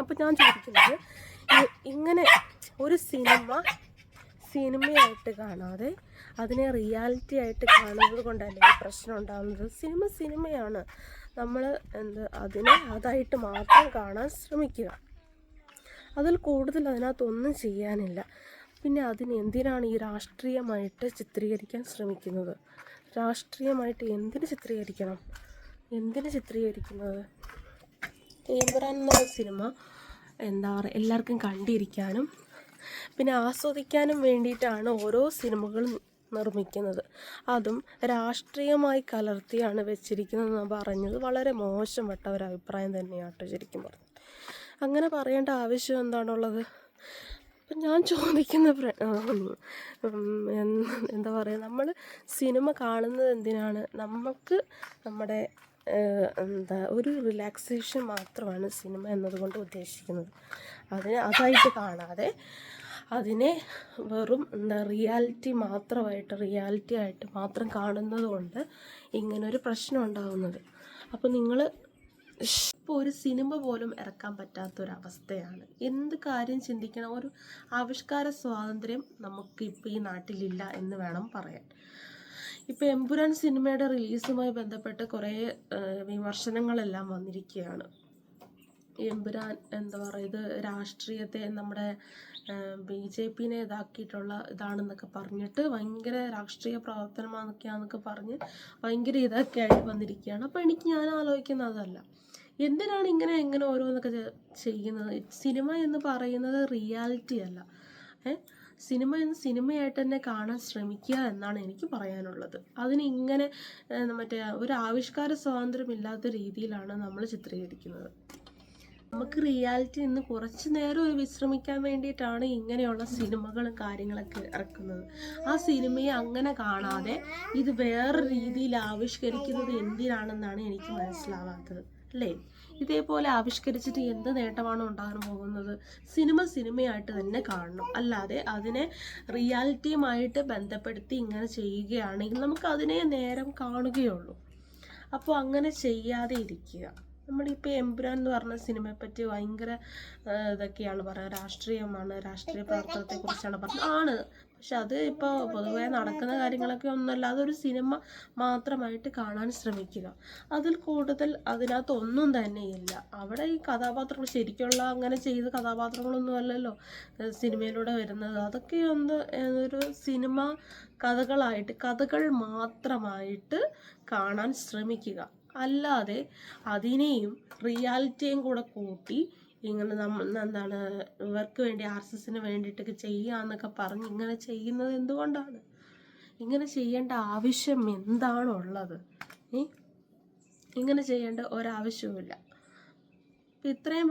അപ്പോൾ ഞാൻ ചോദിക്കുന്നത് ഇങ്ങനെ ഒരു സിനിമ സിനിമയായിട്ട് കാണാതെ അതിനെ റിയാലിറ്റി ആയിട്ട് കാണുന്നത് കൊണ്ടല്ലേ ഈ പ്രശ്നം ഉണ്ടാകുന്നത് സിനിമ സിനിമയാണ്. നമ്മൾ എന്ത് അതിനെ അതായിട്ട് മാത്രം കാണാൻ ശ്രമിക്കുക. അതിൽ കൂടുതൽ അതിനകത്തൊന്നും ചെയ്യാനില്ല. പിന്നെ അതിന് എന്തിനാണ് ഈ രാഷ്ട്രീയമായിട്ട് ചിത്രീകരിക്കാൻ ശ്രമിക്കുന്നത്? രാഷ്ട്രീയമായിട്ട് എന്തിന് ചിത്രീകരിക്കണം? എന്തിന് ചിത്രീകരിക്കുന്നത്? തേമ്പുരാൻ എന്ന സിനിമ എന്താ പറയുക എല്ലാവർക്കും കണ്ടിരിക്കാനും പിന്നെ ആസ്വദിക്കാനും വേണ്ടിയിട്ടാണ് ഓരോ സിനിമകളും നിർമ്മിക്കുന്നത്. അതും രാഷ്ട്രീയമായി കലർത്തിയാണ് വെച്ചിരിക്കുന്നതെന്ന് പറഞ്ഞത്. വളരെ മോശപ്പെട്ട ഒരു അഭിപ്രായം തന്നെയാട്ടോ ശരിക്കും പറഞ്ഞു അങ്ങനെ പറയേണ്ട ആവശ്യം എന്താണുള്ളത്? അപ്പം ഞാൻ ചോദിക്കുന്ന എന്താ പറയുക നമ്മൾ സിനിമ കാണുന്നത് എന്തിനാണ്? നമുക്ക് നമ്മുടെ എന്താ ഒരു റിലാക്സേഷൻ മാത്രമാണ് സിനിമ എന്നതുകൊണ്ട് ഉദ്ദേശിക്കുന്നത്. അതിനെ അതായിട്ട് കാണാതെ അതിനെ വെറും എന്താ റിയാലിറ്റി മാത്രമായിട്ട് റിയാലിറ്റി ആയിട്ട് മാത്രം കാണുന്നത് കൊണ്ട് ഇങ്ങനൊരു പ്രശ്നം ഉണ്ടാകുന്നത് അപ്പോൾ നിങ്ങൾ ഇപ്പോൾ ഒരു സിനിമ പോലും ഇറക്കാൻ പറ്റാത്തൊരവസ്ഥയാണ്. എന്ത് കാര്യം ചിന്തിക്കണം? ഒരു ആവിഷ്കാര സ്വാതന്ത്ര്യം നമുക്ക് ഇപ്പോൾ ഈ നാട്ടിലില്ല എന്ന് വേണം പറയാൻ. ഇപ്പോൾ എമ്പുരാൻ സിനിമയുടെ റിലീസുമായി ബന്ധപ്പെട്ട് കുറേ വിമർശനങ്ങളെല്ലാം വന്നിരിക്കുകയാണ്. എമ്പുരാൻ എന്താ പറയുക ഇത് രാഷ്ട്രീയത്തെ നമ്മുടെ ബി ജെ പിനെ ഇതാക്കിയിട്ടുള്ള ഇതാണെന്നൊക്കെ പറഞ്ഞിട്ട് ഭയങ്കര രാഷ്ട്രീയ പ്രവർത്തനമാണെന്നൊക്കെയാണെന്നൊക്കെ പറഞ്ഞ് ഭയങ്കര ഇതൊക്കെ ആയിട്ട് വന്നിരിക്കുകയാണ്. അപ്പോൾ എനിക്ക് ഞാൻ ആലോചിക്കുന്ന അതല്ല. എന്തിനാണ് ഇങ്ങനെ എങ്ങനെ ഓരോന്നൊക്കെ ചെയ്യുന്നത്? സിനിമ എന്ന് പറയുന്നത് റിയാലിറ്റി അല്ല. ഏ? സിനിമ എന്ന് സിനിമയായിട്ട് തന്നെ കാണാൻ ശ്രമിക്കുക എന്നാണ് എനിക്ക് പറയാനുള്ളത്. അതിന് ഇങ്ങനെ മറ്റേ ഒരു ആവിഷ്കാര സ്വാതന്ത്ര്യം ഇല്ലാത്ത രീതിയിലാണ് നമ്മൾ ചിത്രീകരിക്കുന്നത്. നമുക്ക് റിയാലിറ്റി നിന്ന് കുറച്ച് നേരം ഒരു വിശ്രമിക്കാൻ വേണ്ടിയിട്ടാണ് ഇങ്ങനെയുള്ള സിനിമകളും കാര്യങ്ങളൊക്കെ ഇറക്കുന്നത്. ആ സിനിമയെ അങ്ങനെ കാണാതെ ഇത് വേറെ രീതിയിൽ ആവിഷ്കരിക്കുന്നത് എന്തിനാണെന്നാണ് എനിക്ക് മനസ്സിലാവാത്തത്. അല്ലേ? ഇതേപോലെ ആവിഷ്കരിച്ചിട്ട് എന്ത് നേട്ടമാണ് ഉണ്ടാകാൻ പോകുന്നത്? സിനിമ സിനിമയായിട്ട് തന്നെ കാണണം. അല്ലാതെ അതിനെ റിയാലിറ്റിയുമായിട്ട് ബന്ധപ്പെടുത്തി ഇങ്ങനെ ചെയ്യുകയാണെങ്കിൽ നമുക്ക് അതിനെ നേരം കാണുകയുള്ളൂ. അപ്പോൾ അങ്ങനെ ചെയ്യാതെ ഇരിക്കുക. നമ്മളിപ്പോൾ എമ്പുരാൻ എന്ന് പറഞ്ഞ സിനിമയെ പറ്റി ഭയങ്കര ഇതൊക്കെയാണ് പറയുക. രാഷ്ട്രീയമാണ് രാഷ്ട്രീയ പ്രവർത്തനത്തെ കുറിച്ചാണ് പറഞ്ഞത് ആണ്. പക്ഷെ അത് ഇപ്പോൾ പൊതുവെ നടക്കുന്ന കാര്യങ്ങളൊക്കെ ഒന്നുമല്ല അതൊരു സിനിമ മാത്രമായിട്ട് കാണാൻ ശ്രമിക്കുക. അതിൽ കൂടുതൽ അതിനകത്ത് ഒന്നും തന്നെയില്ല അവിടെ ഈ കഥാപാത്രങ്ങൾ ശരിക്കുള്ള അങ്ങനെ ചെയ്ത കഥാപാത്രങ്ങളൊന്നും അല്ലല്ലോ സിനിമയിലൂടെ വരുന്നത്. അതൊക്കെ ഒന്ന് ഒരു സിനിമ കഥകളായിട്ട് കഥകൾ മാത്രമായിട്ട് കാണാൻ ശ്രമിക്കുക. അല്ലാതെ അതിനെയും റിയാലിറ്റിയും കൂടെ കൂട്ടി ഇങ്ങനെ നമ്മൾ എന്താണ് ഇവർക്ക് വേണ്ടി ആർ എസ് എസിന് വേണ്ടിയിട്ടൊക്കെ ചെയ്യാന്നൊക്കെ പറഞ്ഞ് ഇങ്ങനെ ചെയ്യുന്നത് എന്തുകൊണ്ടാണ്? ഇങ്ങനെ ചെയ്യേണ്ട ആവശ്യം എന്താണുള്ളത്? ഇങ്ങനെ ചെയ്യേണ്ട ഒരാവശ്യവുമില്ല. ഇത്രയും